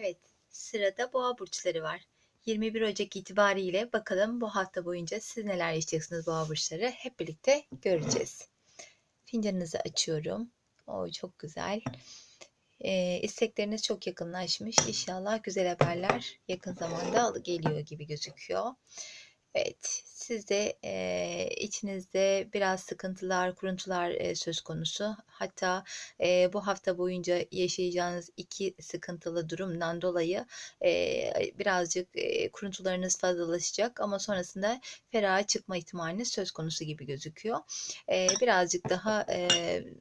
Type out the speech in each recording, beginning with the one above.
Evet, sırada boğa burçları var. 21 Ocak itibariyle bakalım bu hafta boyunca siz neler yaşayacaksınız boğa burçları hep birlikte göreceğiz. Fincanınızı açıyorum. O çok güzel. Ee, istekleriniz çok yakınlaşmış. İnşallah güzel haberler yakın zamanda geliyor gibi gözüküyor. Evet, siz de e, içinizde biraz sıkıntılar, kuruntular e, söz konusu. Hatta e, bu hafta boyunca yaşayacağınız iki sıkıntılı durumdan dolayı e, birazcık e, kuruntularınız fazlalaşacak ama sonrasında feraha çıkma ihtimaliniz söz konusu gibi gözüküyor. E, birazcık daha e,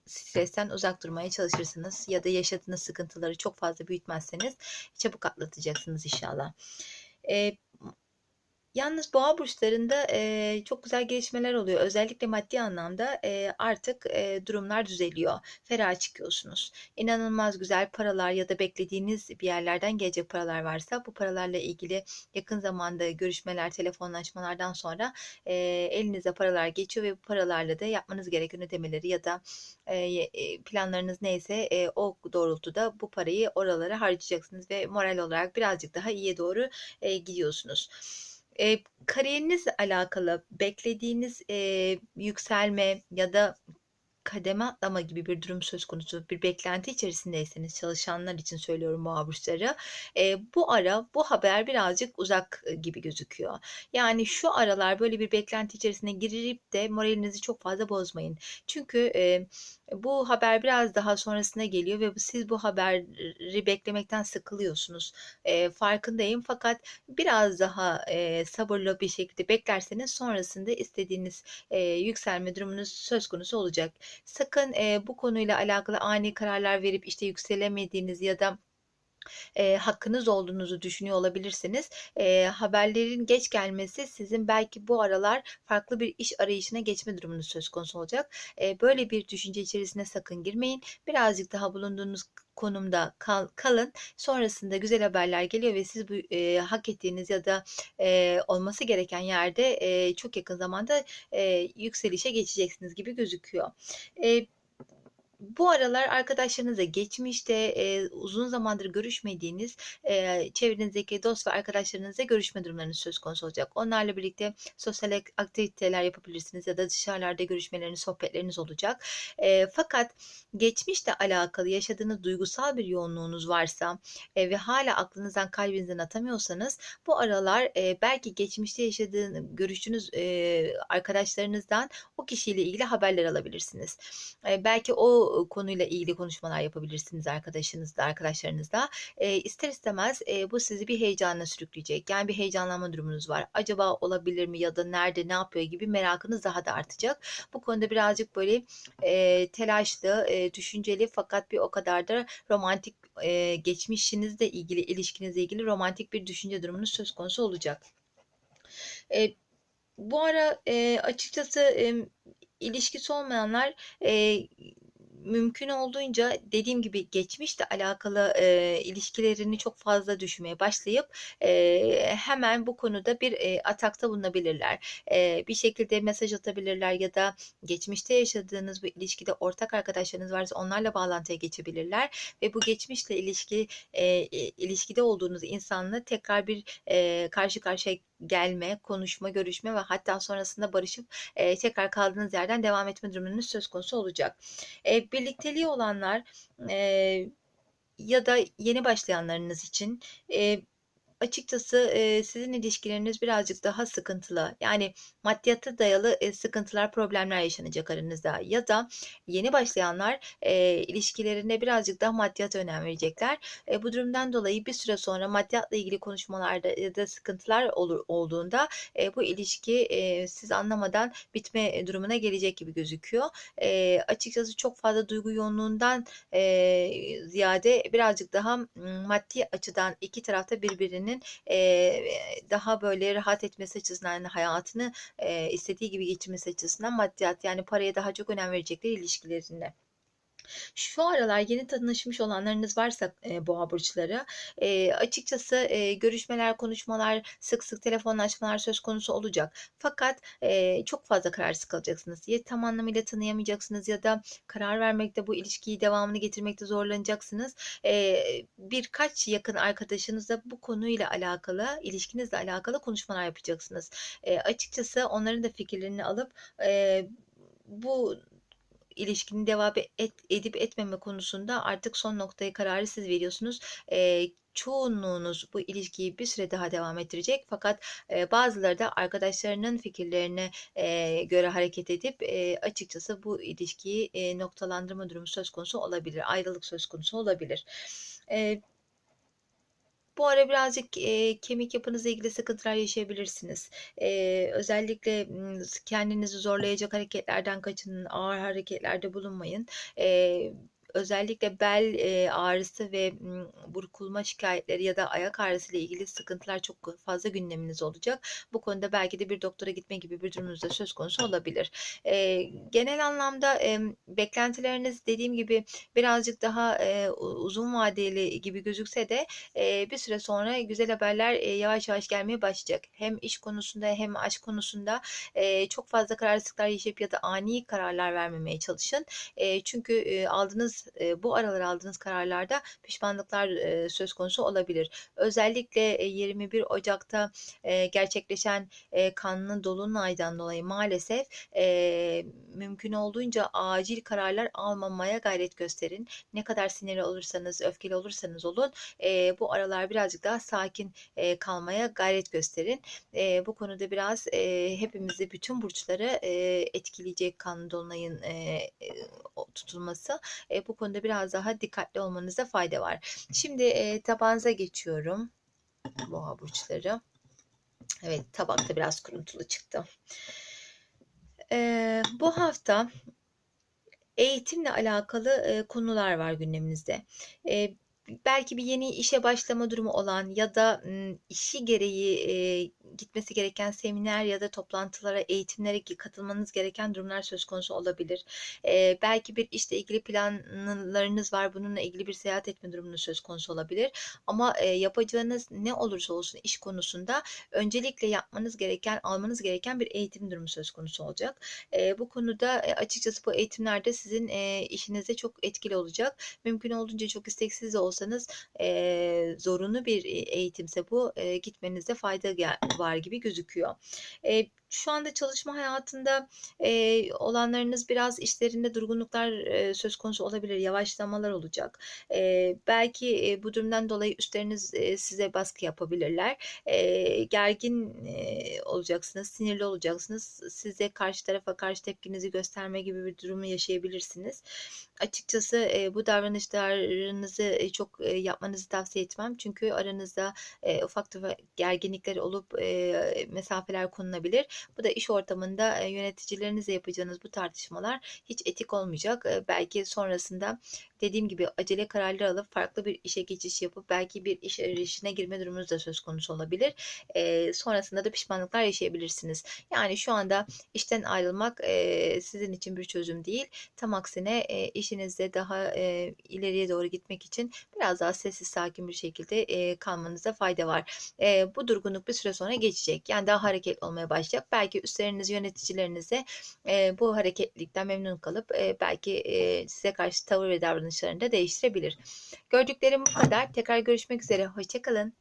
stresten uzak durmaya çalışırsınız ya da yaşadığınız sıkıntıları çok fazla büyütmezseniz çabuk atlatacaksınız inşallah. E, Yalnız boğa burçlarında e, çok güzel gelişmeler oluyor. Özellikle maddi anlamda e, artık e, durumlar düzeliyor. Ferah çıkıyorsunuz. İnanılmaz güzel paralar ya da beklediğiniz bir yerlerden gelecek paralar varsa bu paralarla ilgili yakın zamanda görüşmeler, telefonlaşmalardan sonra e, elinize paralar geçiyor ve bu paralarla da yapmanız gereken ödemeleri ya da e, planlarınız neyse e, o doğrultuda bu parayı oralara harcayacaksınız ve moral olarak birazcık daha iyiye doğru e, gidiyorsunuz. E, kariyerinizle alakalı beklediğiniz e, yükselme ya da kademe atlama gibi bir durum söz konusu bir beklenti içerisindeyseniz çalışanlar için söylüyorum bu burçları e, bu ara bu haber birazcık uzak gibi gözüküyor. Yani şu aralar böyle bir beklenti içerisine girip de moralinizi çok fazla bozmayın. Çünkü e, bu haber biraz daha sonrasına geliyor ve siz bu haberi beklemekten sıkılıyorsunuz. E, farkındayım fakat biraz daha e, sabırlı bir şekilde beklerseniz sonrasında istediğiniz e, yükselme durumunuz söz konusu olacak. Sakın e, bu konuyla alakalı ani kararlar verip işte yükselemediğiniz ya da e, hakkınız olduğunuzu düşünüyor olabilirsiniz. E, haberlerin geç gelmesi sizin belki bu aralar farklı bir iş arayışına geçme durumunuz söz konusu olacak. E, böyle bir düşünce içerisine sakın girmeyin. Birazcık daha bulunduğunuz konumda kal, kalın. Sonrasında güzel haberler geliyor ve siz bu e, hak ettiğiniz ya da e, olması gereken yerde e, çok yakın zamanda e, yükselişe geçeceksiniz gibi gözüküyor. E, bu aralar arkadaşlarınızla geçmişte e, uzun zamandır görüşmediğiniz e, çevrenizdeki dost ve arkadaşlarınızla görüşme durumlarınız söz konusu olacak. Onlarla birlikte sosyal aktiviteler yapabilirsiniz ya da dışarılarda görüşmeleriniz, sohbetleriniz olacak. E, fakat geçmişle alakalı yaşadığınız duygusal bir yoğunluğunuz varsa e, ve hala aklınızdan kalbinizden atamıyorsanız bu aralar e, belki geçmişte yaşadığınız, görüştüğünüz e, arkadaşlarınızdan o kişiyle ilgili haberler alabilirsiniz. E, belki o konuyla ilgili konuşmalar yapabilirsiniz arkadaşınızla, arkadaşlarınızla. E, ister istemez e, bu sizi bir heyecanla sürükleyecek. Yani bir heyecanlanma durumunuz var. Acaba olabilir mi ya da nerede ne yapıyor gibi merakınız daha da artacak. Bu konuda birazcık böyle e, telaşlı, e, düşünceli fakat bir o kadar da romantik e, geçmişinizle ilgili, ilişkinizle ilgili romantik bir düşünce durumunuz söz konusu olacak. E, bu ara e, açıkçası e, ilişkisi olmayanlar e, mümkün olduğunca dediğim gibi geçmişle alakalı e, ilişkilerini çok fazla düşünmeye başlayıp e, hemen bu konuda bir e, atakta bulunabilirler. E, bir şekilde mesaj atabilirler ya da geçmişte yaşadığınız bu ilişkide ortak arkadaşlarınız varsa onlarla bağlantıya geçebilirler ve bu geçmişle ilişki e, ilişkide olduğunuz insanla tekrar bir e, karşı karşıya gelme, konuşma, görüşme ve hatta sonrasında barışıp e, tekrar kaldığınız yerden devam etme durumunuz söz konusu olacak. E, birlikteliği olanlar e, ya da yeni başlayanlarınız için e, açıkçası e, sizin ilişkileriniz birazcık daha sıkıntılı. Yani maddiyata dayalı e, sıkıntılar, problemler yaşanacak aranızda. Ya da yeni başlayanlar e, ilişkilerinde birazcık daha maddiyata önem verecekler. E, bu durumdan dolayı bir süre sonra maddiyatla ilgili konuşmalarda ya da sıkıntılar olur olduğunda e, bu ilişki e, siz anlamadan bitme durumuna gelecek gibi gözüküyor. E, açıkçası çok fazla duygu yoğunluğundan e, ziyade birazcık daha maddi açıdan iki tarafta birbirini kişinin e, daha böyle rahat etmesi açısından yani hayatını e, istediği gibi geçirmesi açısından maddiyat yani paraya daha çok önem verecekler ilişkilerinde. Şu aralar yeni tanışmış olanlarınız varsa e, boğa burçları e, açıkçası e, görüşmeler, konuşmalar, sık sık telefonlaşmalar söz konusu olacak. Fakat e, çok fazla kararsız kalacaksınız. Ya tam anlamıyla tanıyamayacaksınız ya da karar vermekte bu ilişkiyi devamını getirmekte zorlanacaksınız. E, birkaç yakın arkadaşınızla bu konuyla alakalı, ilişkinizle alakalı konuşmalar yapacaksınız. E, açıkçası onların da fikirlerini alıp e, bu ilişkinin devam et, edip etmeme konusunda artık son noktayı kararı siz veriyorsunuz. E, çoğunluğunuz bu ilişkiyi bir süre daha devam ettirecek fakat e, bazıları da arkadaşlarının fikirlerine e, göre hareket edip e, açıkçası bu ilişkiyi e, noktalandırma durumu söz konusu olabilir. Ayrılık söz konusu olabilir. E, bu ara birazcık e, kemik yapınızla ilgili sıkıntılar yaşayabilirsiniz. E, özellikle kendinizi zorlayacak hareketlerden kaçının, ağır hareketlerde bulunmayın. E, özellikle bel ağrısı ve burkulma şikayetleri ya da ayak ağrısı ile ilgili sıkıntılar çok fazla gündeminiz olacak. Bu konuda belki de bir doktora gitme gibi bir durumunuz da söz konusu olabilir. Genel anlamda beklentileriniz dediğim gibi birazcık daha uzun vadeli gibi gözükse de bir süre sonra güzel haberler yavaş yavaş gelmeye başlayacak. Hem iş konusunda hem aşk konusunda çok fazla kararsızlıklar yaşayıp ya da ani kararlar vermemeye çalışın. Çünkü aldığınız e, bu aralar aldığınız kararlarda pişmanlıklar e, söz konusu olabilir. Özellikle e, 21 Ocak'ta e, gerçekleşen e, kanlı dolunaydan dolayı maalesef e, mümkün olduğunca acil kararlar almamaya gayret gösterin. Ne kadar sinirli olursanız, öfkeli olursanız olun, e, bu aralar birazcık daha sakin e, kalmaya gayret gösterin. E, bu konuda biraz e, hepimizi, bütün burçları e, etkileyecek kanlı dolunayın e, tutulması. E, bu konuda biraz daha dikkatli olmanızda fayda var. Şimdi e, tabanza geçiyorum. Boğa burçları. Evet, tabakta biraz kuruntulu çıktı. E, bu hafta eğitimle alakalı e, konular var gündeminizde. E, belki bir yeni işe başlama durumu olan ya da işi gereği gitmesi gereken seminer ya da toplantılara, eğitimlere katılmanız gereken durumlar söz konusu olabilir. Belki bir işle ilgili planlarınız var, bununla ilgili bir seyahat etme durumunuz söz konusu olabilir. Ama e, yapacağınız ne olursa olsun iş konusunda öncelikle yapmanız gereken, almanız gereken bir eğitim durumu söz konusu olacak. Bu konuda açıkçası bu eğitimlerde sizin e, işinizde çok etkili olacak. Mümkün olduğunca çok isteksiz de olsanız e, zorunlu bir eğitimse bu e, gitmenizde fayda var gibi gözüküyor. E, şu anda çalışma hayatında e, olanlarınız biraz işlerinde durgunluklar e, söz konusu olabilir, yavaşlamalar olacak. E, belki e, bu durumdan dolayı üstleriniz e, size baskı yapabilirler. E, gergin e, olacaksınız, sinirli olacaksınız. Size karşı tarafa karşı tepkinizi gösterme gibi bir durumu yaşayabilirsiniz. Açıkçası e, bu davranışlarınızı e, çok e, yapmanızı tavsiye etmem. Çünkü aranızda e, ufak tefek gerginlikler olup e, mesafeler konulabilir. Bu da iş ortamında e, yöneticilerinizle yapacağınız bu tartışmalar hiç etik olmayacak. E, belki sonrasında dediğim gibi acele kararlar alıp farklı bir işe geçiş yapıp belki bir iş arayışına girme durumunuz da söz konusu olabilir. E, sonrasında da pişmanlıklar yaşayabilirsiniz. Yani şu anda işten ayrılmak e, sizin için bir çözüm değil. Tam aksine e, işinizde daha e, ileriye doğru gitmek için biraz daha sessiz sakin bir şekilde e, kalmanıza fayda var. E, bu durgunluk bir süre sonra geçecek. Yani daha hareketli olmaya başlayacak. Belki üstleriniz yöneticileriniz de e, bu hareketlilikten memnun kalıp e, belki e, size karşı tavır ve davranışlarını da değiştirebilir. Gördüklerim bu kadar. Tekrar görüşmek üzere. Hoşçakalın.